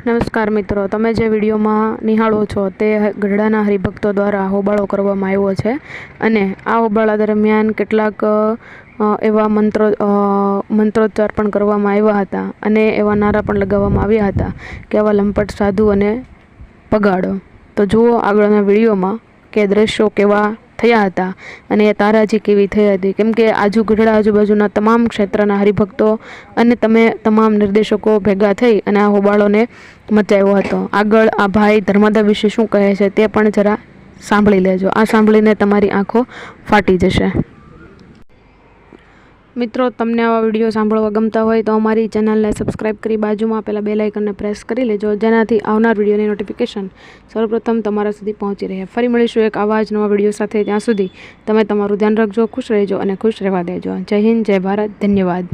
નમસ્કાર મિત્રો, તમે જે વિડીયોમાં નિહાળો છો તે ગઢડાના હરિભક્તો દ્વારા હોબાળો કરવામાં આવ્યો છે અને આ હોબાળા દરમિયાન કેટલાક એવા મંત્રો મંત્રોચ્ચાર પણ કરવામાં આવ્યા હતા અને એવા નારા પણ લગાવવામાં આવ્યા હતા કે આવા લંપટ સાધુ અને પગાડો. તો જુઓ આગળના વિડીયોમાં કે દ્રશ્યો કેવા થયા હતા અને એ તારાજી કેવી થઈ હતી. કેમ કે આજુ ગઢડા આજુબાજુના તમામ ક્ષેત્રના હરિભક્તો અને તમે તમામ નિર્દેશકો ભેગા થઈ અને આ હોબાળોને મચાવ્યો હતો. આગળ આ ભાઈ ધર્માદા વિશે શું કહે છે તે પણ જરા સાંભળી લેજો. આ સાંભળીને તમારી આંખો ફાટી જશે. મિત્રો, તમને આવા વીડિયો સાંભળવા ગમતા હોય તો અમારી ચેનલને સબસ્ક્રાઈબ કરી બાજુમાં પહેલાં બે પ્રેસ કરી લેજો, જેનાથી આવનાર વિડીયોની નોટિફિકેશન સૌપ્રથમ તમારા સુધી પહોંચી રહે. ફરી મળીશું એક આવા જ નવા વીડિયો સાથે ત્યાં સુધી. તમે તમારું ધ્યાન રાખજો, ખુશ રહેજો અને ખુશ રહેવા દેજો. જય હિન્દ, જય ભારત, ધન્યવાદ.